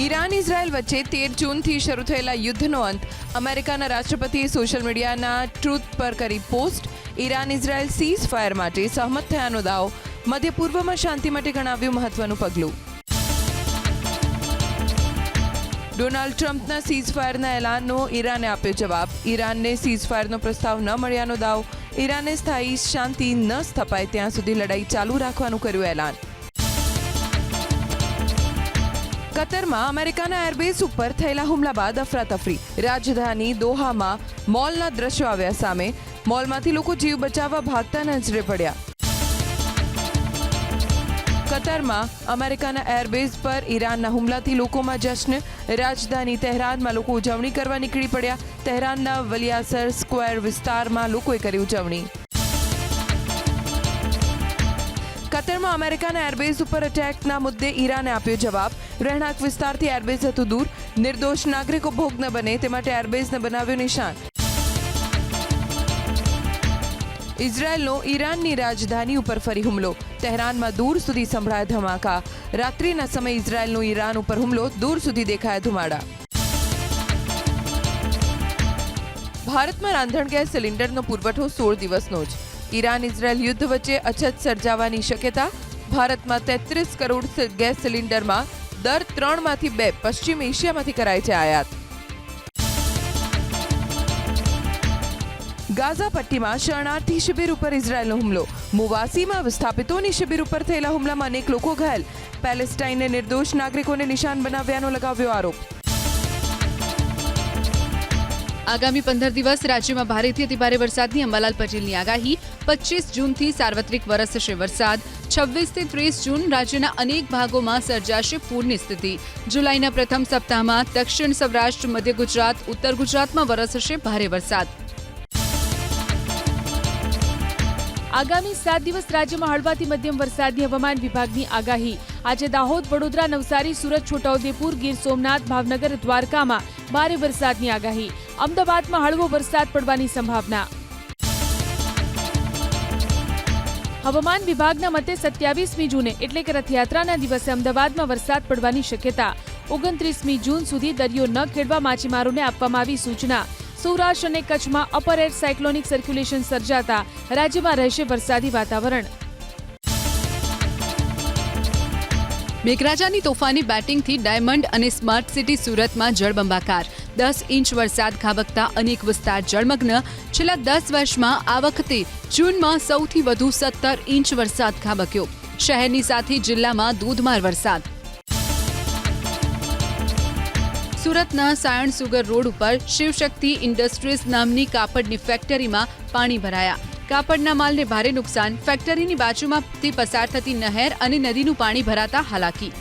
Iran Israel વચ્ચે તેર જૂનથી શરૂ થયેલા યુદ્ધનો અંત. અમેરિકાના રાષ્ટ્રપતિએ સોશિયલ મીડિયાના ટ્રુથ પર કરી post. Iran Israel seize fire માટે સહમત થયાનો દાવો. મધ્ય પૂર્વમાં શાંતિ માટે ગણાવ્યું મહત્વનું પગલું. ડોનાલ્ડ ટ્રમ્પના સીઝ ફાયરના એલાનનો ઈરાને આપ્યો જવાબ. ઈરાનને સીઝ ફાયરનો પ્રસ્તાવ ન મળ્યાનો દાવો. ઈરાને સ્થાયી શાંતિ ન સ્થપાય ત્યાં સુધી લડાઈ ચાલુ રાખવાનું કર્યું એલાન. કતરમાં અમેરિકાના એરબેઝ ઉપર થયેલા હુમલા બાદ અફરાતફરી. રાજધાની દોહામાં મોલના દ્રશ્યો આવ્યા સામે. મોલમાંથી લોકો જીવ બચાવવા ભાગતા નજરે પડ્યા. કતરમાં અમેરિકાના એરબેઝ પર ઈરાનના હુમલાથી લોકોમાં જશ્ન. રાજધાની તહેરાનમાં લોકો ઉજવણી કરવા નીકળી પડ્યા. તહેરાનના વલિયાસર સ્ક્વેર વિસ્તારમાં લોકોએ કરી ઉજવણી. કતરમાં અમેરિકાના એરબેઝ ઉપર અટેકના મુદ્દે ઈરાને આપ્યો જવાબ. રહેણાંક વિસ્તારથી એરબેઝ હતું દૂર. નિર્દોષ નાગરિકો ભોગ ન બને, તે માટે એરબેઝને બનાવ્યો નિશાન. ઇઝરાયેલનો ઈરાનની રાજધાની ઉપર ફરી હુમલો. તહેરાનમાં દૂર સુધી સંભળાયા ધમાકા. રાત્રિના સમયે ઇઝરાયેલનો ઈરાન ઉપર હુમલો, દૂર સુધી દેખાયા ધુમાડા. ભારતમાં રાંધણ ગેસ સિલિન્ડરનો પુરવઠો સોળ દિવસનો જ. ઈરાન ઇઝરાયલ યુદ્ધ વચ્ચે અછત સર્જાવાની શક્યતા, ભારતમાં તેત્રીસ કરોડ ગેસ સિલિન્ડરમાં દર ત્રણમાંથી બે પશ્ચિમ એશિયામાંથી કરાય છે આયાત. ગાઝા પટ્ટીમાં શરણાર્થી શિબિર ઉપર ઇઝરાયેલનો હુમલો. મુવાસીમાં વિસ્થાપિતોની શિબિર ઉપર થયેલા હુમલામાં અનેક લોકો ઘાયલ. પેલેસ્ટાઈને નિર્દોષ નાગરિકોને નિશાન બનાવ્યાનો લગાવ્યો આરોપ. આગામી પંદર દિવસ રાજ્યમાં ભારેથી અતિભારે વરસાદની અંબાલાલ પટેલની આગાહી. પચીસ જૂનથી સાર્વત્રિક વરસશે વરસાદ. છવ્વીસથી ત્રીસ જૂન રાજ્યના અનેક ભાગોમાં સર્જાશે પૂરની સ્થિતિ. જુલાઈના પ્રથમ સપ્તાહમાં દક્ષિણ સૌરાષ્ટ્ર, મધ્ય ગુજરાત, ઉત્તર ગુજરાતમાં વરસશે ભારે વરસાદ. આગામી સાત દિવસ રાજ્યમાં હળવાથી મધ્યમ વરસાદની હવામાન વિભાગની આગાહી. આજે દાહોદ, વડોદરા, નવસારી, સુરત, છોટાઉદેપુર, ગીર સોમનાથ, ભાવનગર, દ્વારકામાં ભારે વરસાદની આગાહી. અમદાવાદમાં હળવો વરસાદ પડવાની સંભાવના. હવામાન વિભાગના મતે સત્યાવીસમી જૂને એટલે કે રથયાત્રાના દિવસે અમદાવાદમાં વરસાદ પડવાની શક્યતા. ઓગણત્રીસમી જૂન સુધી દરિયો ન ખેડવા માછીમારોને આપવામાં આવી સૂચના. સૌરાષ્ટ્ર અને કચ્છમાં અપર એર સાયક્લોનિક સર્ક્યુલેશન સર્જાતા રાજ્યમાં રહેશે વરસાદી વાતાવરણ. મેઘરાજાની તોફાની બેટિંગથી ડાયમંડ અને સ્માર્ટ સિટી સુરતમાં જળબંબાકાર. દસ ઇંચ વરસાદ ખાબકતા અનેક વિસ્તાર જળમગ્ન. છેલ્લા દસ વર્ષમાં આ વખતે જૂનમાં સૌથી વધુ સત્તર ઇંચ વરસાદ ખાબક્યો. શહેરની સાથે જિલ્લામાં ધોધમાર વરસાદ. સુરતના સાયણ સુગર રોડ ઉપર શિવશક્તિ ઇન્ડસ્ટ્રીઝ નામની કાપડની ફેક્ટરીમાં પાણી ભરાયા. કાપડના માલને ભારે નુકસાન. ફેક્ટરીની બાજુમાંથી પસાર થતી નહેર અને નદીનું પાણી ભરાતા હાલાકી.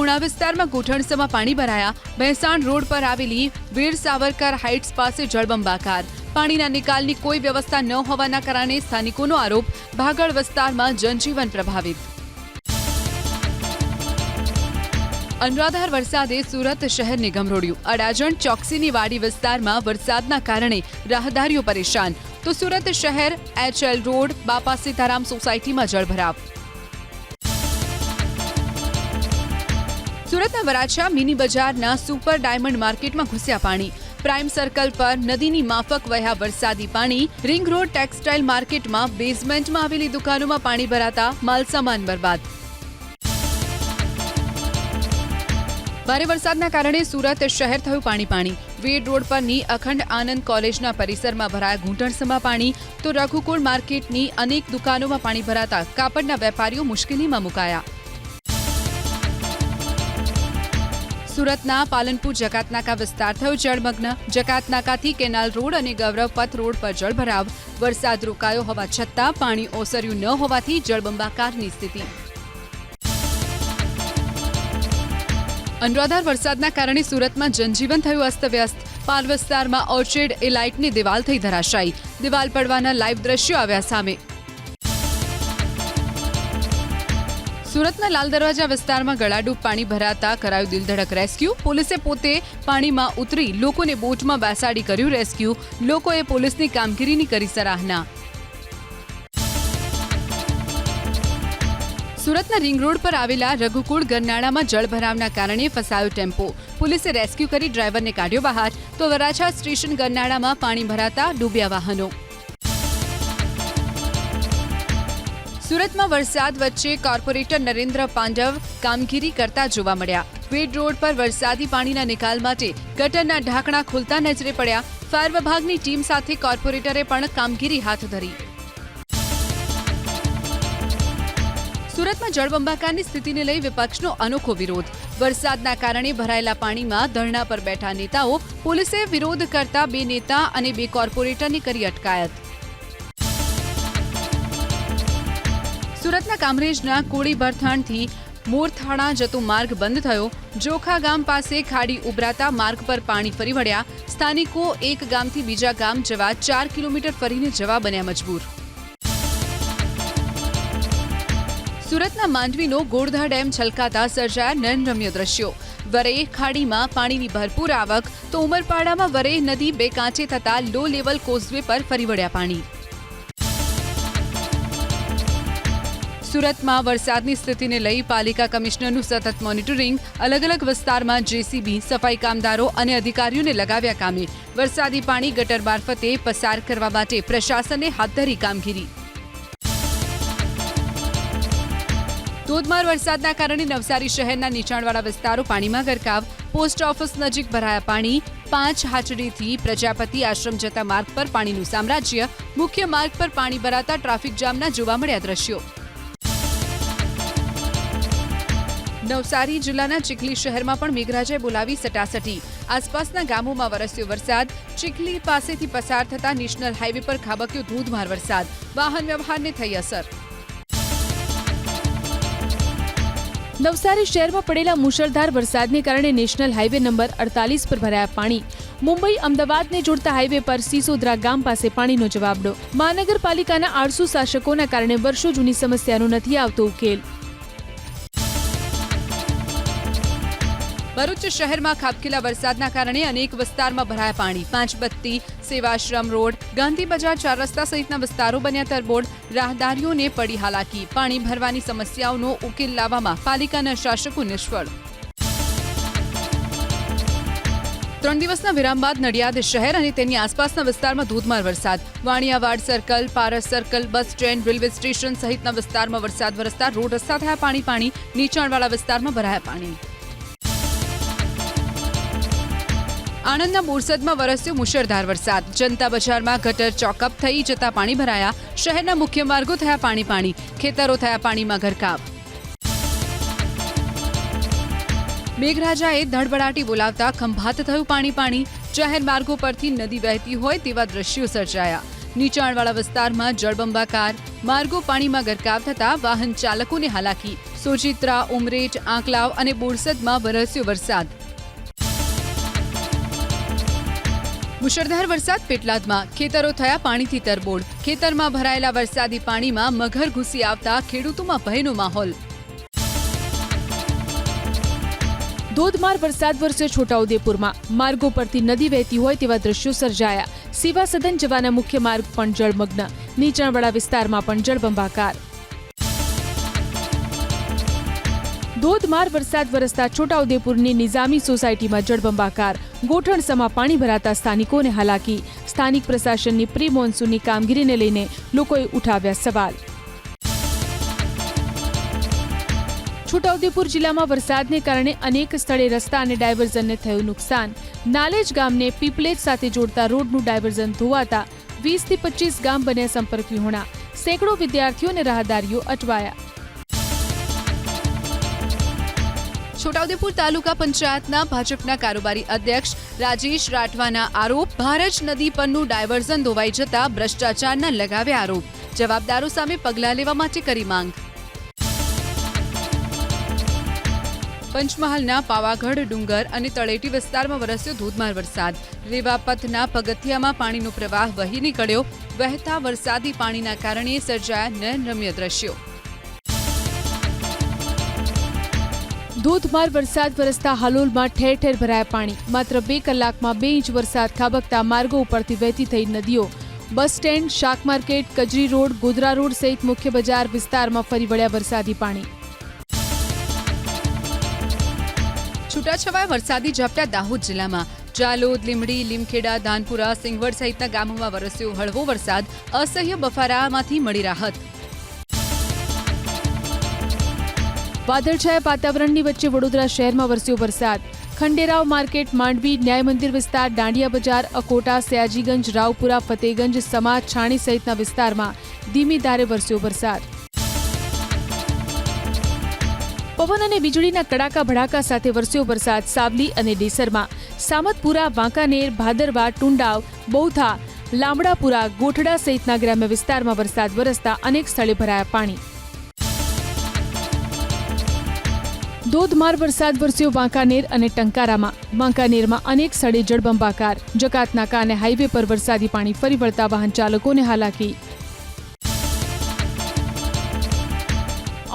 પૂણા વિસ્તારમાં ગોઠણસમાં પાણી ભરાયા. ભેસાણ રોડ પર આવેલી વીર સાવરકર હાઇટ્સ પાસે જળબંબાકાર. પાણીના નિકાલની કોઈ વ્યવસ્થા ન હોવાના કારણે સ્થાનિકોનો આરોપ ભાગળ વિસ્તારમાં જનજીવન પ્રભાવિત. અનરાધાર વરસાદે સુરત શહેરને ગમરોડ્યું અડાજણ ચોકસીની વાડી વિસ્તારમાં વરસાદના કારણે રાહદારીઓ પરેશાન. તો સુરત શહેર, એચએલ રોડ, બાપા સીતારામ સોસાયટીમાં જળભરાવ. સુરતના વરાછા મિની બજારના સુપર ડાયમંડ માર્કેટમાં ઘૂસ્યા પાણી. પ્રાઇમ સર્કલ પર નદીની માફક વહ્યા વરસાદી પાણી. રિંગ રોડ ટેક્સટાઇલ માર્કેટમાં બેઝમેન્ટમાં આવેલી દુકાનોમાં પાણી ભરાતા માલસામાન બરબાદ. ભારે વરસાદના કારણે સુરત શહેર થયું પાણી પાણી. વેડ રોડ પરની અખંડ આનંદ કોલેજના પરિસરમાં ભરાયા ઘૂંટણસમાં પાણી. તો રઘુકુળ માર્કેટની અનેક દુકાનોમાં પાણી ભરાતા કાપડના વેપારીઓ મુશ્કેલીમાં મુકાયા. સુરતના પાલનપુર જકાતનાકા વિસ્તાર થયો જળમગ્ન. જકાતનાકાથી કેનાલ રોડ અને ગૌરવ પથ રોડ પર જળભરાવ. વરસાદ રોકાયો હોવા છતાં પાણી ઓસર્યું ન હોવાથી જળબંબાકારની સ્થિતિ. અનરાધાર વરસાદના કારણે સુરતમાં જનજીવન થયું અસ્તવ્યસ્ત. પાલ વિસ્તારમાં ઓર્ચિડ એલાઇટની દિવાલ થઈ ધરાશાયી. દિવાલ પડવાના લાઈવ દ્રશ્યો આવ્યા સામે. સુરતના લાલ દરવાજા વિસ્તારમાં ગળાડૂબ પાણી ભરાતા કરાયું દિલધડક રેસ્ક્યુ. પોલીસે પોતે પાણીમાં ઉતરી લોકોને બોટમાં બેસાડી કર્યું રેસ્ક્યુ. લોકોએ પોલીસની કામગીરીની કરી સરાહના. સુરતના રિંગ રોડ પર આવેલા રઘુકુળ ગરનાળામાં જળભરાવના કારણે ફસાયો ટેમ્પો. પોલીસે રેસ્ક્યુ કરી ડ્રાઈવરને કાઢ્યો બહાર. તો વરાછા સ્ટેશન ગરનાળામાં પાણી ભરાતા ડૂબ્યા વાહનો. સુરતમાં વરસાદ વચ્ચે કોર્પોરેટર નરેન્દ્ર પાંડવ કામગીરી કરતા જોવા મળ્યા. વેડ રોડ પર વરસાદી પાણીના નિકાલ માટે ગટરના ઢાંકણા ખુલતા નજરે પડ્યા. ફાયર વિભાગની ટીમ સાથે કોર્પોરેટરે પણ કામગીરી હાથ ધરી. સુરતમાં જળબંબાકારની સ્થિતિને લઈ વિપક્ષનો અનોખો વિરોધ. વરસાદના કારણે ભરાયેલા પાણીમાં ધરણા પર બેઠા નેતાઓ પોલીસે વિરોધ કરતા બે નેતા અને બે કોર્પોરેટરની કરી અટકાયત. સુરતના કામરેજના કોળી બરથાણથી મોરથાણા જતો માર્ગ બંધ થયો. જોખા ગામ પાસે ખાડી ઉભરાતા માર્ગ પર પાણી ફરી વળ્યા. સ્થાનિકો એક ગામથી બીજા ગામ જવા ચાર કિલોમીટર ફરીને જવા બન્યા મજબૂર. સુરતના માંડવીનો ગોળધા ડેમ છલકાતા સર્જાયા નયનરમ્ય દ્રશ્યો. વરે ખાડીમાં પાણીની ભરપૂર આવક તો ઉમરપાડામાં વરે નદી બે કાંચે થતા લો લેવલ કોઝવે પર ફરી વળ્યા પાણી. સુરતમાં વરસાદની સ્થિતિને લઈ પાલિકા કમિશનરનું સતત મોનિટરિંગ અલગ અલગ વિસ્તારમાં જેસીબી, સફાઈ કામદારો અને અધિકારીઓને લગાવ્યા કામે. વરસાદી પાણી ગટર મારફતે પસાર કરવા માટે પ્રશાસને હાથ ધરી કામગીરી. ધોધમાર વરસાદના કારણે નવસારી શહેરના નીચાણવાળા વિસ્તારો પાણીમાં ગરકાવ. પોસ્ટ ઓફિસ નજીક ભરાયા પાણી. પાંચ હાચડીથી પ્રજાપતિ આશ્રમ જતા માર્ગ પર પાણીનું સામ્રાજ્ય. મુખ્ય માર્ગ પર પાણી ભરાતા ટ્રાફિક જામના જોવા મળ્યા દ્રશ્યો. નવસારી જિલ્લાના ચીખલી શહેરમાં પણ મેઘરાજાએ બોલાવી સટાસટી. આસપાસના ગામોમાં વરસ્યો વરસાદ. ચીખલી પાસેથી પસાર થતા નેશનલ હાઈવે પર ખાબક્યો ધોધમાર વરસાદ. વાહન વ્યવહારને થઈ અસર. નવસારી શહેરમાં પડેલા મુશળધાર વરસાદને કારણે નેશનલ હાઈવે નંબર અડતાલીસ પર ભરાયા પાણી. મુંબઈ, અમદાવાદને જોડતા હાઈવે પર સિસોદરા ગામ પાસે પાણીનો જવાબડો મહાનગરપાલિકાના આળસુ શાસકોના કારણે વર્ષો જૂની સમસ્યાનો નથી આવતો ઉકેલ. ભરૂચ શહેરમાં ખાબકેલા વરસાદના કારણે અનેક વિસ્તારમાં ભરાયા પાણી. પાંચ બત્તી સેવાશ્રમ રોડ, ગાંધી બજાર ચાર રસ્તા સહિતના વિસ્તારો બન્યા તરબોળ. રાહદારીઓને પડી હાલાકી. પાણી ભરવાની સમસ્યાઓનો ઉકેલ લાવવામાં પાલિકાના શાસકો નિષ્ફળ. ત્રણ દિવસના વિરામ બાદ નડિયાદ શહેર અને તેની આસપાસના વિસ્તારમાં ધોધમાર વરસાદ. Vaniyavad circle, Paras circle, bus stand railway station સહિતના વિસ્તારમાં વરસાદ વરસતા રોડ રસ્તા થયા પાણી પાણી. નીચાણવાળા વિસ્તારમાં ભરાયા પાણી. આણંદના બોરસદમાં વરસ્યો મુશળધાર વરસાદ. જનતા બજારમાં ગટર ચોકઅપ થઈ જતા પાણી ભરાયા. શહેરના મુખ્ય માર્ગો થયા પાણી પાણી. ખેતરો થયા પાણીમાં ગરકાવ મેઘરાજાએ ધડબડાટી બોલાવતા ખંભાત થયું પાણી પાણી. જાહેર માર્ગો પરથી નદી વહેતી હોય તેવા દ્રશ્યો સર્જાયા. નીચાણવાળા વિસ્તારમાં જળબંબાકાર. માર્ગો પાણીમાં ગરકાવ થતા વાહન ચાલકોને હાલાકી. સોજિત્રા, ઉમરેઠ, આંકલાવ અને બોરસદમાં વરસ્યો વરસાદ. મુશળધાર વરસાદ પેટલાદમાં. ખેતરો થયા પાણીથી તરબોળ. ખેતરમાં ભરાયેલા વરસાદી પાણીમાં મગર ઘૂસી આવતા ખેડૂતોમાં ભયનો માહોલ. ધોધમાર વરસાદ વરસ્યો છોટાઉદેપુરમાં. માર્ગો પરથી નદી વહેતી હોય તેવા દ્રશ્યો સર્જાયા. સેવા સદન જવાના મુખ્ય માર્ગ પણ જળમગ્ન. નીચાણવાળા વિસ્તારમાં પણ જળબંબાકાર. ધોધમાર વરસાદ વરસતા છોટાઉદેપુરની નિઝામી સોસાયટીમાં જળબંબાકાર ગોઠણસમાં પાણી ભરાતા સ્થાનિકોને હાલાકી. સ્થાનિક પ્રશાસનની પ્રી મોન્સૂનની કામગીરીને લઈને લોકોએ ઉઠાવ્યા સવાલ. છોટાઉદેપુર જિલ્લામાં વરસાદને કારણે અનેક સ્થળે રસ્તા અને ડાયવર્ઝનને થયું નુકસાન. નાલેજ ગામને પીપલેજ સાથે જોડતા રોડનું ડાયવર્ઝન ધોવાતા વીસથી પચીસ ગામ બન્યા સંપર્ક વિહોણા સેંકડો વિદ્યાર્થીઓ અને રાહદારીઓ અટવાયા. છોટાઉદેપુર તાલુકા પંચાયતના ભાજપના કારોબારી અધ્યક્ષ રાજેશ રાઠવાના આરોપ ભારજ નદી પરનું ડાયવર્ઝન ધોવાઈ જતા ભ્રષ્ટાચારના લગાવ્યા આરોપ. જવાબદારો સામે પગલાં લેવા માટે કરી માંગ. પંચમહાલના પાવાગઢ, ડુંગર અને તળેટી વિસ્તારમાં વરસ્યો ધોધમાર વરસાદ. રેવાપથના પગથિયામાં પાણીનો પ્રવાહ વહી નીકળ્યો. વહેતા વરસાદી પાણીના કારણે સર્જાયા નયનરમ્ય દ્રશ્યો. ધોધમાર વરસાદ વરસતા હાલોલમાં ઠેર ઠેર ભરાયા પાણી. માત્ર બે કલાકમાં બે ઇંચ વરસાદ ખાબકતા માર્ગો ઉપરથી વહેતી થઈ નદીઓ. બસ સ્ટેન્ડ, શાક market, Kajri road, Godhra road સહિત મુખ્ય બજાર વિસ્તારમાં ફરી વળ્યા વરસાદી પાણી. છૂટાછવાયા વરસાદી ઝાપટા દાહોદ જિલ્લામાં. જાલોદ લીમડી લીમખેડા ધાનપુરા સિંગવડ સહિતના ગામોમાં વરસ્યો હળવો વરસાદ. અસહ્ય બફારામાંથી મળી રાહત. વાદળછાયા વાતાવરણની વચ્ચે વડોદરા શહેરમાં વરસ્યો વરસાદ. ખંડેરાવ માર્કેટ, માંડવી ન્યાય મંદિર વિસ્તાર, દાંડિયા બજાર, અકોટા, સયાજીગંજ, રાવપુરા, ફતેગંજ, સમાજ, છાણી સહિતના વિસ્તારમાં ધીમી ધારે વરસ્યો વરસાદ. પવન અને વીજળીના કડાકા ભડાકા સાથે વરસ્યો વરસાદ સાવલી અને ડેસરમાં. સામતપુરા, વાંકાનેર, ભાદરવા, ટુંડાવ બૌથા લાંબડાપુરા ગોઠડા સહિતના ગ્રામ્ય વિસ્તારમાં વરસાદ વરસતા અનેક સ્થળે ભરાયા પાણી. ધોધમાર વરસાદ વરસ્યો વાંકાનેર અને ટંકારામાં. વાંકાનેરમાં અનેક સ્થળે જળબંબાકાર. જકાતનાકા અને હાઈવે પર વરસાદી પાણી ફરી વળતા વાહન ચાલકોને હાલાકી.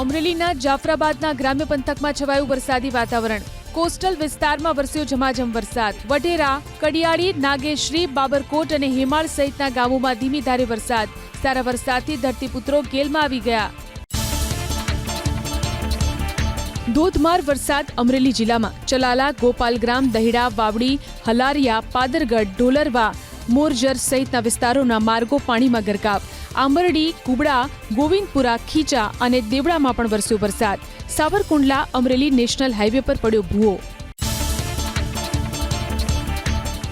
અમરેલીના જાફરાબાદના ગ્રામ્ય પંથકમાં છવાયું વરસાદી વાતાવરણ. કોસ્ટલ વિસ્તારમાં વરસ્યો ઝમાઝમ વરસાદ. વઢેરા, કડિયાળી, નાગેશ્રી, બાબરકોટ અને હેમાળ સહિતના ગામોમાં ધીમી ધારે વરસાદ. સારા વરસાદથી ધરતીપુત્રો ગેલમાં આવી ગયા. ધોધમાર વરસાદ અમરેલી જિલ્લામાં. ચલાલા, ગોપાલગ્રામ, દહેડા, વાવડી, હલારિયા, પાદરગઢ ઢોલરવા મોરજર સહિતના વિસ્તારોના માર્ગો પાણીમાં ગરકાવ. આંબરડી, કુબડા, ગોવિંદપુરા, ખીચા અને દેવડામાં પણ વરસ્યો વરસાદ. સાવરકુંડલા અમરેલી નેશનલ હાઈવે પર પડ્યો ભૂવો.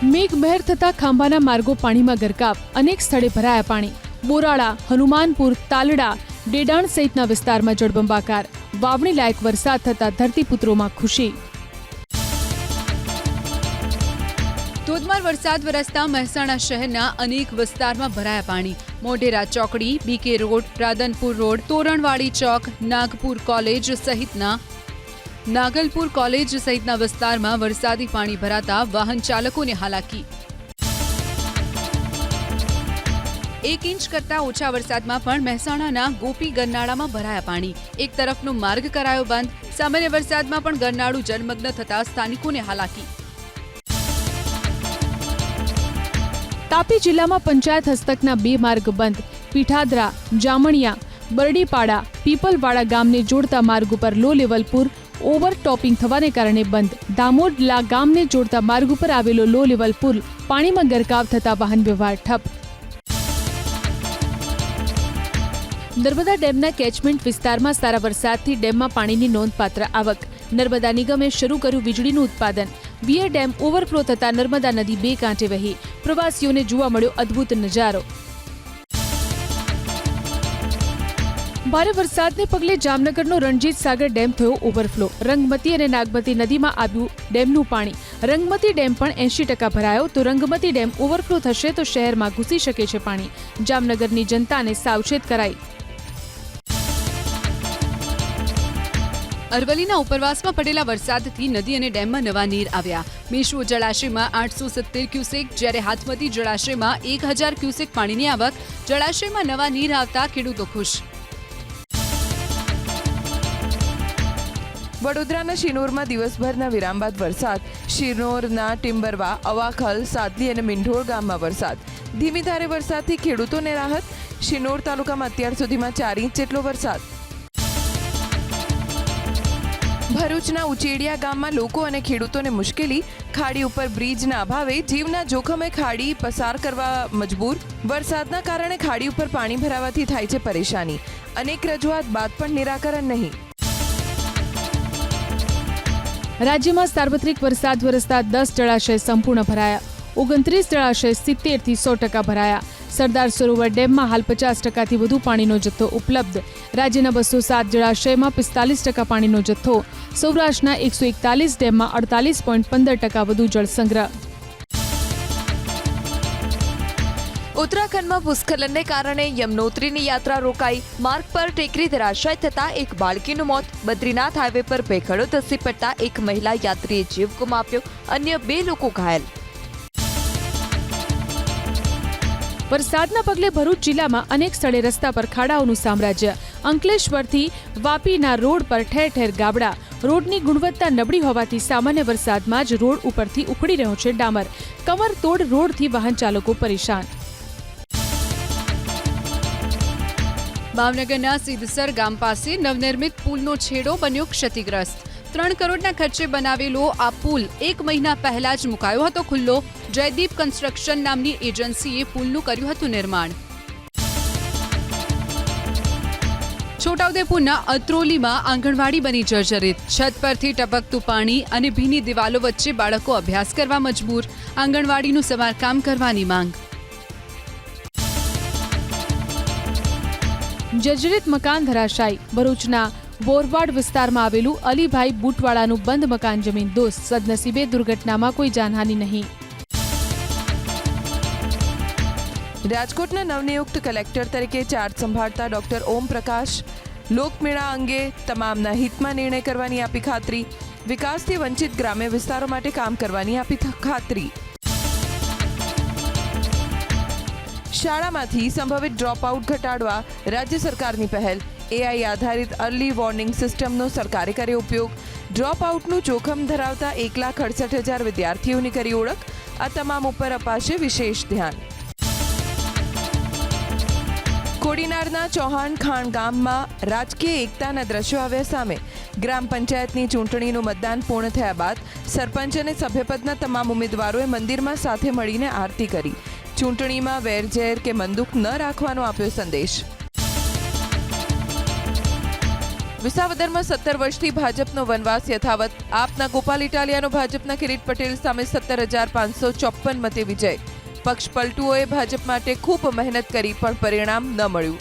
મેઘમહેર થતા ખાંભાના માર્ગો પાણીમાં ગરકાવ. અનેક સ્થળે ભરાયા પાણી. બોરાળા, હનુમાનપુર, તાલડા, ડેડાણ સહિતના વિસ્તારમાં જળબંબાકાર. વાવણી લાયક વરસાદ થતા ધરતીપુત્રોમાં ખુશી. ધોધમાર વરસાદ વરસતા મહેસાણા શહેરના અનેક વિસ્તારમાં ભરાયા પાણી. મોઢેરા ચોકડી, BK road, Radhanpur road, Toranwadi ચોક, નાગપુર કોલેજ સહિતના નાગલપુર કોલેજ સહિતના વિસ્તારમાં વરસાદી પાણી ભરાતા વાહન ચાલકોને હાલાકી. એક ઇંચ કરતા ઓછા વરસાદમાં પણ મહેસાણાના ગોપી ગરનાળામાં ભરાયા પાણી. એક તરફનો માર્ગ કરાયો બંધ. સામાન્ય વરસાદમાં પણ ગરનાળું જળમગ્ન થતા સ્થાનિકોને હાલાકી. તાપી જિલ્લામાં પંચાયત હસ્તકના બે માર્ગ બંધ. પીઠાદરા, જામણિયા, બરડીપાડા, પીપલવાડા ગામને જોડતા માર્ગ ઉપર લો લેવલ પુર. ઓવરટોપિંગ થવાને કારણે બંધ. દામોદલા ગામને જોડતા માર્ગ ઉપર આવેલો લો લેવલ પુલ. પાણીમાં ગરકાવ થતા વાહન વ્યવહાર ઠપ. નર્મદા ડેમના કેચમેન્ટ વિસ્તારમાં સારા વરસાદથી ડેમમાં પાણીની નોંધપાત્ર આવક. નર્મદા નિગમે શરૂ કર્યું વીજળીનું ઉત્પાદન. વિયર ડેમ ઓવરફ્લો થતા નર્મદા નદી બે કાંઠે વહી. પ્રવાસીઓને જોવા મળ્યો અદ્ભુત નજારો. ભારે વરસાદને પગલે જામનગરનો રણજીત સાગર ડેમ થયો ઓવરફ્લો. રંગમતી અને નાગમતી નદીમાં આવ્યું ડેમનું પાણી. રંગમતી ડેમ પણ એંશી ટકા ભરાયો. તો રંગમતી ડેમ ઓવરફ્લો થશે તો શહેરમાં ઘૂસી શકે છે પાણી. જામનગરની જનતાને સાવચેત કરાઈ. અરવલ્લીના ઉપરવાસમાં પડેલા વરસાદથી નદી અને ડેમમાં નવા નીર આવ્યા. મેશુ જળાશયમાં આઠસો સિત્તેર ક્યુસેક, જ્યારે હાથમતી જળાશયમાં એક હજાર ક્યુસેક પાણીની આવક. જળાશયમાં નવા નીર આવતા ખેડૂતો ખુશ. વડોદરાના શિનોરમાં દિવસભરના વિરામ બાદ વરસાદ. શિનોરના ટિમ્બરવા, અવાખલ, સાદલી અને મીંઢોળ ગામમાં વરસાદ. ધીમી ધારે વરસાદથી ખેડૂતોને રાહત. શિનોર તાલુકામાં અત્યાર સુધીમાં ચાર ઇંચ જેટલો વરસાદ. ભરૂચના ઉચેડિયા ગામમાં લોકો અને ખેડૂતોને મુશ્કેલી. ખાડી ઉપર બ્રિજના અભાવે જીવના જોખમે ખાડી પસાર કરવા મજબૂર. વરસાદના કારણે ખાડી ઉપર પાણી ભરાવાથી થાય છે પરેશાની. અનેક રજૂઆત બાદ પણ નિરાકરણ નહીં. રાજ્યમાં સાર્વત્રિક વરસાદ વરસતા દસ જળાશય સંપૂર્ણ ભરાયા. ઓગણત્રીસ જળાશય સિત્તેરથી સો ટકા ભરાયા. સરદાર સરોવર ડેમમાં હાલ પચાસ ટકાથી વધુ પાણીનો જથ્થો ઉપલબ્ધ. રાજ્યના બસો સાત જળાશયમાં પિસ્તાલીસ ટકા પાણીનો જથ્થો. સૌરાષ્ટ્રના એકસો એકતાલીસ ડેમમાં અડતાલીસ પોઈન્ટ પંદર ટકા વધુ જળસંગ્રહ ઉત્તરાખંડમાં ભૂસ્ખલનને કારણે યમનોત્રીની યાત્રા રોકાઈ. માર્ગ પર ટેકરી ધરાશાય થતા એક બાળકીનું મોત. બદ્રીનાથ હાઈવે પર ભેખડો ધસી પડતા એક મહિલા યાત્રીએ જીવ ગુમાવ્યો. અન્ય બે લોકો ઘાયલ. વરસાદના પગલે ભરૂચ જિલ્લામાં અનેક સ્થળે રસ્તા પર ખાડાઓનું સામ્રાજ્ય. અંકલેશ્વરથી વાપીના રોડ પર ઠેર ઠેર ગાબડા. રોડની ગુણવત્તા નબળી હોવાથી સામાન્ય વરસાદમાં જ રોડ ઉપરથી ઉખડી રહ્યો છે ડામર. કમર તોડ રોડથી વાહન ચાલકો પરેશાન. ભાવનગરના સિદ્ધસર ગામ પાસે નવનિર્મિત પુલનો છેડો બન્યો ક્ષતિગ્રસ્ત. ત્રણ કરોડના ખર્ચે બનાવેલો આ પુલ એક મહિના પહેલા જ મુકાયો હતો ખુલ્લો. જયદીપ કન્સ્ટ્રક્શન નામની એજન્સીએ પુલનું કર્યું હતું નિર્માણ. છોટાઉદેપુરના અત્રોલીમાં આંગણવાડી બની જર્જરિત. છત પરથી ટપકતું પાણી અને ભીની દિવાલો વચ્ચે બાળકો અભ્યાસ કરવા મજબૂર. આંગણવાડીનું સમારકામ કરવાની માંગ. જર્જરિત મકાન ધરાશાયી. ભરૂચના બોરવાડ વિસ્તારમાં આવેલું અલીભાઈ બુટવાળાનું બંધ મકાન જમીન દોસ્ત. સદનસીબે દુર્ઘટનામાં કોઈ જાનહાની નહીં. રાજકોટના નવનિયુક્ત કલેક્ટર તરીકે ચાર્જ સંભાળતા ડોક્ટર ઓમ પ્રકાશ લોકમેળા અંગે તમામના હિતમાં નિર્ણય કરવાની આપી ખાતરી. વિકાસથી વંચિત ગ્રામ્ય વિસ્તારો માટે કામ કરવાની આપી ખાતરી. શાળામાંથી સંભવિત ડ્રોપઆઉટ ઘટાડવા રાજ્ય સરકારની પહેલ. એઆઈ આધારિત અર્લી વોર્નિંગ સિસ્ટમનો સરકારે કર્યો ઉપયોગ. ડ્રોપઆઉટનું જોખમ ધરાવતા એક લાખ અડસઠ હજાર વિદ્યાર્થીઓની કરી ઓળખ. આ તમામ ઉપર અપાશે વિશેષ ધ્યાન. કોડીનારના ચૌહાણ ખાણ ગામમાં રાજકીય એકતાના દ્રશ્યો આવ્યા સામે. ગ્રામ પંચાયતની ચૂંટણીનું મતદાન પૂર્ણ થયા બાદ સરપંચ અને સભ્યપદના તમામ ઉમેદવારોએ મંદિરમાં સાથે મળીને આરતી કરી. ચૂંટણીમાં વેરઝેર કે મંદુક ન રાખવાનો આપ્યો સંદેશ. વિસાવદરમાં સત્તર વર્ષથી ભાજપનો વનવાસ યથાવત. આપના ગોપાલ ઇટાલિયાનો ભાજપના કિરીટ પટેલ સામે સત્તર હજાર પાંચસો ચોપ્પન મતે વિજય. પક્ષ પલટુઓએ ભાજપ માટે ખૂબ મહેનત કરી, પણ પરિણામ ન મળ્યું.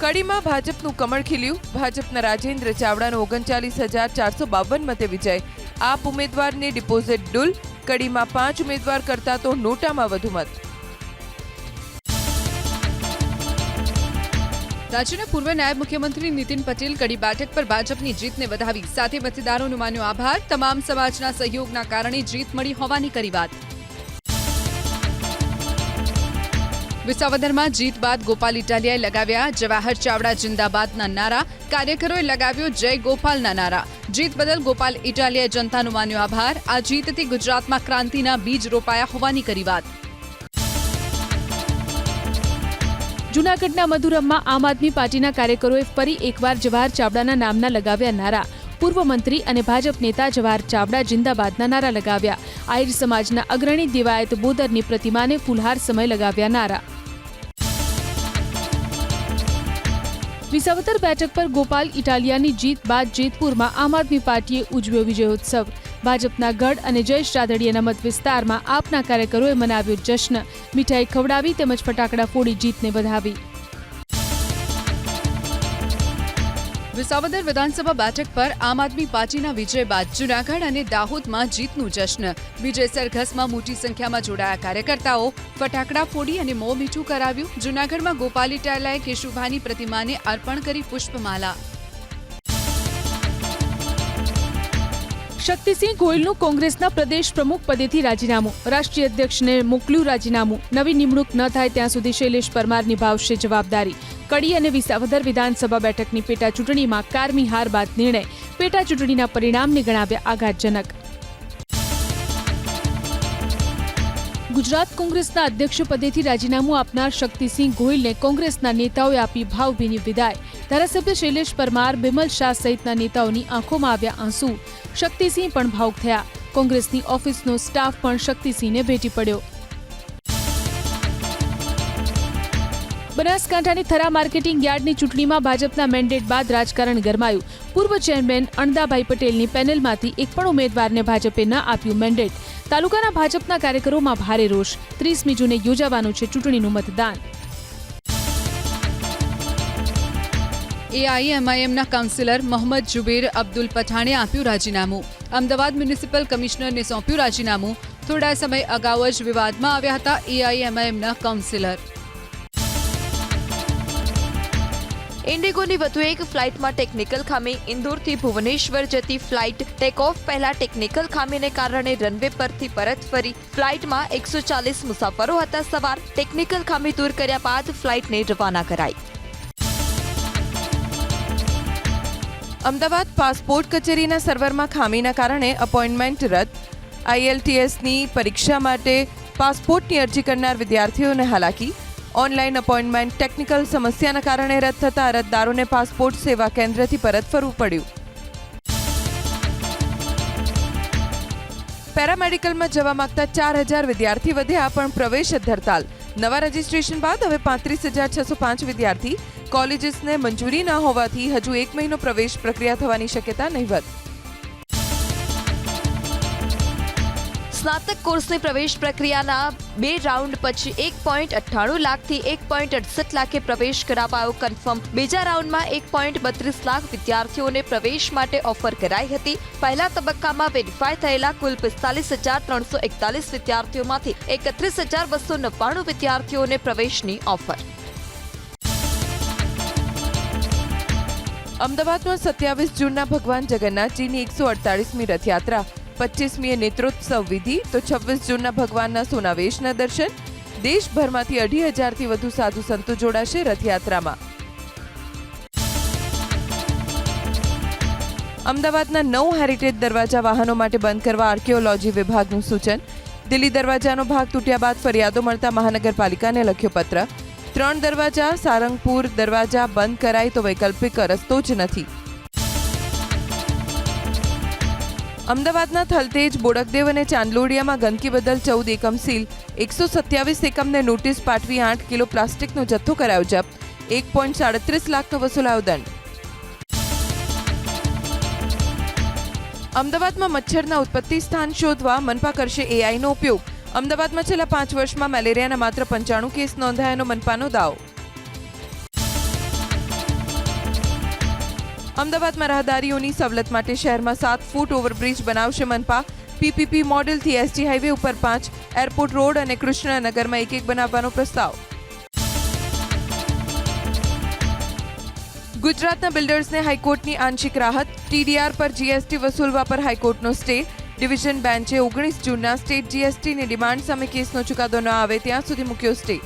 કડીમાં ભાજપનું કમળ ખીલ્યું. ભાજપના રાજેન્દ્ર ચાવડાનો ઓગણચાલીસ હજાર ચારસો બાવન મતે વિજય. આપ ઉમેદવારની ડિપોઝિટ ડુલ. કડીમાં પાંચ ઉમેદવાર કરતા તો નોટામાં વધુ મત. રાજ્યના પૂર્વ નાયબ મુખ્યમંત્રી નીતિન પટેલ કડી બેઠક પર ભાજપની જીતને વધાવી સાથે મતદારોનો માન્યો આભાર. તમામ સમાજના સહયોગના કારણે જીત મળી હોવાની કરી વાત. વિસાવદરમાં જીત બાદ ગોપાલ ઇટાલિયાએ લગાવ્યા જવાહર ચાવડા જિંદાબાદના નારા. કાર્યકરોએ લગાવ્યો જય ગોપાલના નારા. જીત બદલ ગોપાલ ઇટાલિયાએ જનતાનો માન્યો આભાર. આ જીતથી ગુજરાતમાં ક્રાંતિના બીજ રોપાયા હોવાની કરી વાત. જૂનાગઢના મધુરમમાં આમ આદમી પાર્ટીના કાર્યકરોએ ફરી એકવાર જવાહર ચાવડાના નામના લગાવ્યા નારા. પૂર્વ મંત્રી અને ભાજપ નેતા જવાહર ચાવડા જિંદાબાદના નારા લગાવ્યા. આહિર સમાજના અગ્રણી દિવાયત બોદરની પ્રતિમાને ફુલહાર સમય લગાવ્યા નારા. વિસાવદર બેઠક પર ગોપાલ ઇટાલિયાની જીત બાદ જેતપુરમાં આમ આદમી પાર્ટીએ ઉજવ્યો વિજયોત્સવ. ભાજપના ગઢ અને જયેશ રાદડિયાના મત વિસ્તારમાં આપના કાર્યકરોએ મનાવ્યો જશ્ન. મીઠાઈ ખવડાવી તેમજ ફટાકડા ફોડી જીતને વધાવી. વિસાવદર વિધાનસભા બેઠક પર આમ આદમી પાર્ટીના વિજય બાદ જૂનાગઢ અને દાહોદમાં જીતનું જશ્ન. વિજય સરઘસમાં મોટી સંખ્યામાં જોડાયા કાર્યકર્તાઓ ફટાકડા ફોડી અને મોં મીઠું કરાવ્યું. જૂનાગઢમાં ગોપાલી ટાલાએ કેશુભાની પ્રતિમાને અર્પણ કરી પુષ્પમાલા. શક્તિસિંહ ગોયલનું કોંગ્રેસના પ્રદેશ પ્રમુખ પદેથી રાજીનામું. રાષ્ટ્રીય અધ્યક્ષને મોકલ્યું રાજીનામું. નવી નિમણૂક ન થાય ત્યાં સુધી શૈલેષ પરમાર નિભાવશે જવાબદારી. કડી અને વિસાવદર વિધાનસભા બેઠકની પેટા ચૂંટણીમાં કારમી હાર બાદ નિર્ણય. પેટા ચૂંટણીના પરિણામને ગણાવ્યા આઘાતજનક. ગુજરાત કોંગ્રેસના અધ્યક્ષ પદેથી રાજીનામું આપનાર શક્તિસિંહ ગોહિલને કોંગ્રેસના નેતાઓએ આપી ભાવભીની વિદાય. ધારાસભ્ય શૈલેષ પરમાર, બિમલ શાહ સહિતના નેતાઓની આંખોમાં આવ્યા આંસુ. શક્તિસિંહ પણ ભાવુક થયા. કોંગ્રેસની ઓફિસનો સ્ટાફ પણ શક્તિસિંહને ભેટી પડ્યો. બનાસકાંઠાની થરા માર્કેટિંગ યાર્ડની ચૂંટણીમાં ભાજપના મેન્ડેટ બાદ રાજકારણ ગરમાયું. પૂર્વ ચેરમેન અણદાભાઈ પટેલની પેનલમાંથી એક પણ ઉમેદવારને ભાજપે ન આપ્યું મેન્ડેટ. તાલુકાના ભાજપના કાર્યકરોમાં ભારે રોષ. ત્રીસમી જૂને યોજાવાનું છે ચૂંટણીનું મતદાન. એઆઈએમઆઈએમના કાઉન્સિલર મોહમ્મદ જુબેર અબ્દુલ પઠાણે આપ્યું રાજીનામું. અમદાવાદ મ્યુનિસિપલ કમિશનરને સોંપ્યું રાજીનામું. થોડા સમય અગાઉ જ વિવાદમાં આવ્યા હતા એઆઈએમઆઈએમના કાઉન્સિલર. ઇન્ડિગોની વધુ એક ફ્લાઇટમાં ટેકનિકલ ખામી. ઇન્દોરથી ભુવનેશ્વર જતી ફ્લાઇટ ટેક ઓફ. પહેલા ટેકનિકલ ખામીને કારણે રનવે પરથી પરત ફરી ફ્લાઇટમાં એકસો ચાલીસ મુસાફરો હતા સવાર. ટેકનિકલ ખામી દૂર કર્યા બાદ ફ્લાઇટને રવાના કરાઈ. અમદાવાદ પાસપોર્ટ કચેરીના સર્વરમાં ખામીના કારણે અપોઇન્ટમેન્ટ રદ. આઈએલટીએસની પરીક્ષા માટે પાસપોર્ટની અરજી કરનાર વિદ્યાર્થીઓને હાલાકી. ઓનલાઈન અપોઇન્ટમેન્ટ ટેકનિકલ સમસ્યાના કારણે રદ થતા અરજદારોને પાસપોર્ટ સેવા કેન્દ્રથી પરત ફરવું પડ્યું. પેરામેડિકલમાં જવા માંગતા ચાર હજાર વિદ્યાર્થી વધ્યા પણ પ્રવેશ ધરતાલ. નવા રજીસ્ટ્રેશન બાદ હવે પાંત્રીસ હજાર છસો પાંચ વિદ્યાર્થી કોલેજીસને મંજૂરી ન હોવાથી હજુ એક મહિનો પ્રવેશ પ્રક્રિયા થવાની શક્યતા નહીવત. સ્નાતક કોર્સની પ્રવેશ પ્રક્રિયાના બે રાઉન્ડ પછી એક પોઈન્ટ અઠ્ઠાણું લાખથી એક પોઈન્ટ અડસઠ લાખે પ્રવેશ કરાવાયો કન્ફર્મ બીજા રાઉન્ડમાં એક પોઈન્ટ બત્રીસ લાખ વિદ્યાર્થીઓને પ્રવેશ માટે ઓફર કરાઈ હતી. પહેલા તબક્કામાં વેરીફાઈ થયેલા કુલ પિસ્તાલીસ હજાર ત્રણસો એકતાલીસ વિદ્યાર્થીઓમાંથી એકત્રીસ હજાર બસો નવ્વાણું વિદ્યાર્થીઓને પ્રવેશની ઓફર અમદાવાદમાં સત્યાવીસ જૂનના ભગવાન જગન્નાથજીની એકસો અડતાળીસમી રથયાત્રા. પચીસમીએ નેત્રોત્સવ વિધિ, તો છવ્વીસ જૂનના ભગવાનના સોનાવેશના દર્શન. દેશભરમાંથી અઢી હજારથી વધુ સાધુ સંતો જોડાશે રથયાત્રામાં. અમદાવાદના નવ હેરિટેજ દરવાજા વાહનો માટે બંધ કરવા આર્કિયોલોજી વિભાગનું સૂચન. દિલ્હી દરવાજાનો ભાગ તૂટ્યા બાદ ફરિયાદો મળતા મહાનગરપાલિકાને લખ્યો પત્ર. ત્રણ દરવાજા, સારંગપુર દરવાજા બંધ કરાય તો વૈકલ્પિક રસ્તો જ નથી. અમદાવાદના થલતેજ, બોડકદેવ અને ચાંદલોડિયામાં ગંદકી બદલ ચૌદ એકમ સીલ, એકસો સત્યાવીસ એકમને નોટિસ પાઠવી આઠ કિલો પ્લાસ્ટિકનો જથ્થો કરાયો જપ્ત, એક પોઈન્ટ સાડત્રીસ લાખનો વસૂલાયો દંડ. અમદાવાદમાં મચ્છરના ઉત્પત્તિ સ્થાન શોધવા મનપા કરશે એઆઈનો ઉપયોગ. અમદાવાદમાં છેલ્લા પાંચ વર્ષમાં મેલેરિયાના માત્ર પંચાણું કેસ નોંધાયાનો મનપાનો દાવો. અમદાવાદમાં રાહદારીઓની સવલત માટે શહેરમાં સાત ફૂટ ઓવરબ્રિજ બનાવશે મનપા. પીપીપી મોડેલથી એસટી હાઈવે ઉપર પાંચ, એરપોર્ટ રોડ અને કૃષ્ણનગરમાં એક એક બનાવવાનો પ્રસ્તાવ. ગુજરાતના બિલ્ડર્સને હાઈકોર્ટની આંશિક રાહત, ટીડીઆર પર જીએસટી વસૂલવા પર હાઈકોર્ટનો સ્ટે, ડિવિઝન બેન્ચે ઓગણીસ જૂનના સ્ટેટ જીએસટીની ડિમાન્ડ સામે કેસનો ચુકાદો ન આવે ત્યાં સુધી મૂક્યો સ્ટે.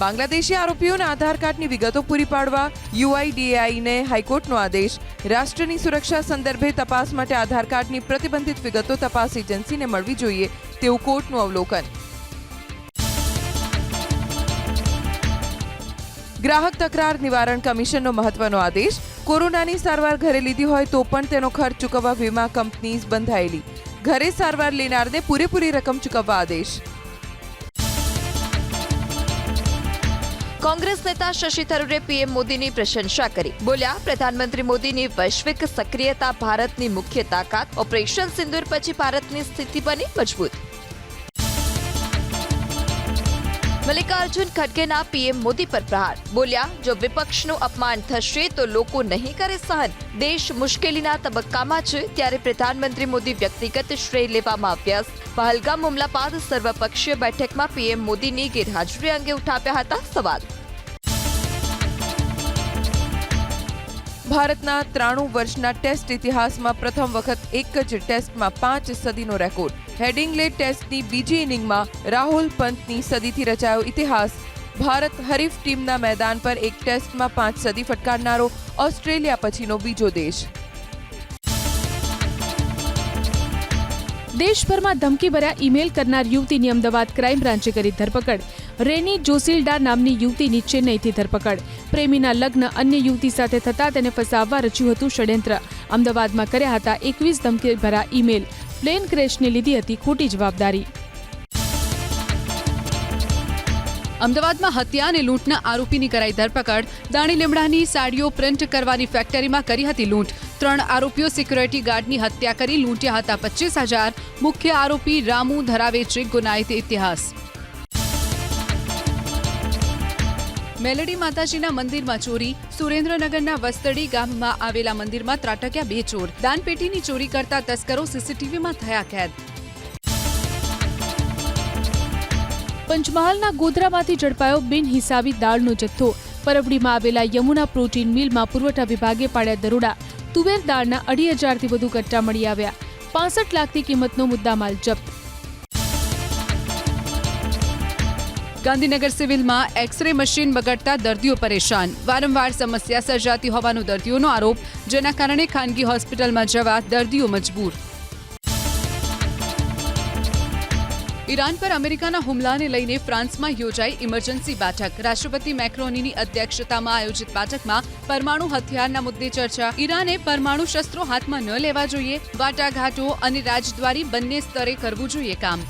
બાંગ્લાદેશી આરોપીઓને આધાર કાર્ડની વિગતો પૂરી પાડવા યુઆઈડીએઆઈને હાઈકોર્ટનો આદેશ. રાષ્ટ્રની સુરક્ષા સંદર્ભે તપાસ માટે આધાર કાર્ડની પ્રતિબંધિત વિગતો તપાસ એજન્સીને મળવી જોઈએ તેવું કોર્ટનું અવલોકન. ગ્રાહક તકરાર નિવારણ કમિશનનો મહત્વનો આદેશ. કોરોનાની સારવાર ઘરે લીધી હોય તો પણ તેનો ખર્ચ ચૂકવવા વીમા કંપની બંધાયેલી. ઘરે સારવાર લેનારને પૂરેપૂરી રકમ ચૂકવવા આદેશ. કોંગ્રેસ નેતા શશી થરૂરે પીએમ મોદીની પ્રશંસા કરી. બોલ્યા, પ્રધાનમંત્રી મોદીની વૈશ્વિક સક્રિયતા ભારતની મુખ્ય તાકાત, ઓપરેશન સિંદૂર પછી ભારતની સ્થિતિ બની મજબૂત. મલ્લિકાર્જુન ખડગેના પીએમ મોદી પર પ્રહાર. બોલ્યા, જો વિપક્ષનું અપમાન થશે તો લોકો નહીં કરે સહન. દેશ મુશ્કેલીના તબક્કામાં છે ત્યારે પ્રધાનમંત્રી મોદી વ્યક્તિગત શ્રેય લેવામાં વ્યસ્ત પહલગામ હુમલા બાદ સર્વપક્ષીય બેઠકમાં પીએમ મોદીની ગેરહાજરી અંગે ઉઠાવ્યા હતા સવાલ. ભારતના ત્રાણું વર્ષના ટેસ્ટ ઇતિહાસમાં પ્રથમ વખત એક જ ટેસ્ટમાં પાંચ સદીનો રેકોર્ડ. હેડિંગલે ટેસ્ટની બીજી ઇનિંગમાં રાહુલ પંતની સદીથી રચાયો ઇતિહાસ. ભારત હરીફ ટીમના મેદાન પર એક ટેસ્ટમાં પાંચ સદી ફટકારનારો ઓસ્ટ્રેલિયા પછીનો બીજો દેશ. દેશભરમાં ધમકીભર્યા ઈમેલ કરનાર યુવતીની અમદાવાદ ક્રાઇમ બ્રાન્ચે કરી ધરપકડ. રેની જોસિલ્ડા નામની યુવતીની ચેન્નઈથી ધરપકડ. પ્રેમીના લગ્ન અન્ય યુવતી સાથે થતા તેને ફસાવવા રચ્યું હતું ષડયંત્ર. અમદાવાદમાં કર્યા હતા એકવીસ ધમકીભર્યા ઈમેલ. પ્લેન ક્રેશને લીધી હતી ખોટી જવાબદારી. અમદાવાદમાં હત્યા અને લૂંટના આરોપીની કરાઈ ધરપકડ. દાણી લીમડાની સાડીઓ પ્રિન્ટ કરવાની ફેક્ટરીમાં કરી હતી લૂંટ. ત્રણ આરોપીઓ સિક્યોરિટી ગાર્ડની હત્યા કરી લૂંટ્યા હતા પચીસ હજાર. મુખ્ય આરોપી રામુ ધરાવે છે ગુનાહિત ઇતિહાસ. મેલડી માતાજીના મંદિરમાં ચોરી. સુરેન્દ્રનગરના વસ્તડી ગામમાં આવેલા મંદિરમાં ત્રાટક્યા બે ચોર. દાનપેટીની ચોરી કરતા તસ્કરો સીસીટીવીમાં થયા કેદ. પંચમહાલના ગોધરામાંથી ઝડપાયો બિનહિસાબી દાળનો જથ્થો. પરબડીમાં આવેલા યમુના પ્રોટીન મિલમાં પુરવઠા વિભાગે પાડ્યા દરોડા. તુવેર દાળના અઢી હજારથી વધુ કટ્ટા મળી આવ્યા. પાસઠ લાખની કિંમતનો મુદ્દામાલ જપ્ત. ગાંધીનગર સિવિલમાં એક્સરે મશીન બગડતા દર્દીઓ પરેશાન. વારંવાર સમસ્યા સર્જાતી હોવાનો દર્દીઓનો આરોપ, જેના કારણે ખાનગી હોસ્પિટલમાં જવા દર્દીઓ મજબૂર. ઈરાન પર અમેરિકાના હુમલાને લઈને ફ્રાન્સમાં યોજાઈ ઇમરજન્સી બેઠક. રાષ્ટ્રપતિ મેક્રોનીની અધ્યક્ષતામાં આયોજિત બેઠકમાં પરમાણુ હથિયારના મુદ્દે ચર્ચા. ઈરાને પરમાણુ શસ્ત્રો હાથમાં ન લેવા જોઈએ, વાટાઘાટો અને રાજદ્વારી બંને સ્તરે કરવું જોઈએ કામ.